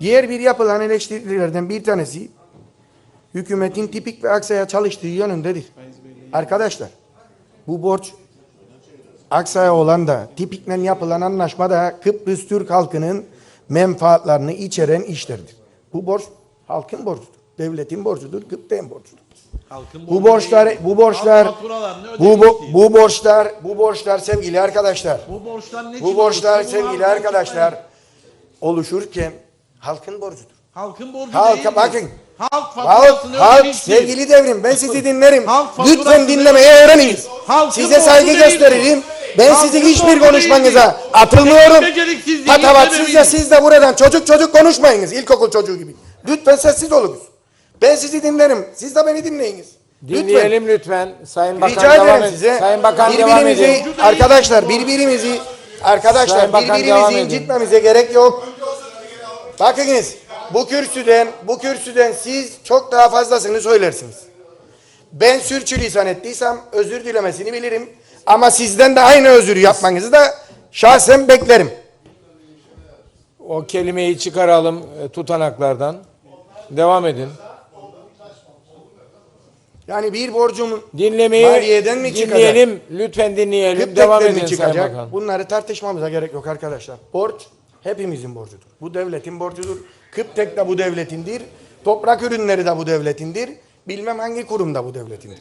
Diğer bir yapılan eleştirilerden bir tanesi hükümetin tipik ve aksaya çalıştığı yönündedir. Arkadaşlar bu borç aksaya olan da tipikle yapılan anlaşma da Kıbrıs Türk halkının menfaatlerini içeren işlerdir. Bu borç halkın borcudur. Devletin borcudur, Kıbrıs'ın borcudur. Halkın Bu borçlar, bu borçlar, bu, bu, ödemek bu borçlar, bu borçlar sevgili arkadaşlar, Bu borçlar ne bu borçlar sevgili arkadaşlar oluşurken halkın borcudur. Halkın borcu Halka değil bakın. Halk Halk, faturasını halk ödemiştir. sevgili devrim ben sizi dinlerim. Halk Lütfen dinlemeyi öğreniniz. Halkın Size saygı gösteririm. Ben Halkın sizin hiçbir konuşmanıza değil atılmıyorum. Patavatsızca siz de buradan çocuk çocuk konuşmayınız. İlkokul çocuğu gibi. Lütfen sessiz olunuz. Ben sizi dinlerim. Siz de beni dinleyiniz. Lütfen. Dinleyelim lütfen. Sayın Bakan Rica devam ederim edin. size. Sayın Bakan devam birbirimizi, edin. arkadaşlar birbirimizi arkadaşlar Sayın devam birbirimizi incitmemize gerek yok. Bakınız bu kürsüden bu kürsüden siz çok daha fazlasını söylersiniz. Ben sürçülisan ettiysem özür dilemesini bilirim. Ama sizden de aynı özürü yapmanızı da şahsen beklerim. O kelimeyi çıkaralım e, tutanaklardan. Devam edin. Yani bir borcumun Dinlemeyi Maliyeden mi çıkacak? dinleyelim. Lütfen dinleyelim. Devam mi edin Sayın çıkacak? Bakan. Bunları tartışmamıza gerek yok arkadaşlar. Borç hepimizin borcudur. Bu devletin borcudur. Kıptek de bu devletindir. Toprak ürünleri de bu devletindir. Bilmem hangi kurum da bu devletindir.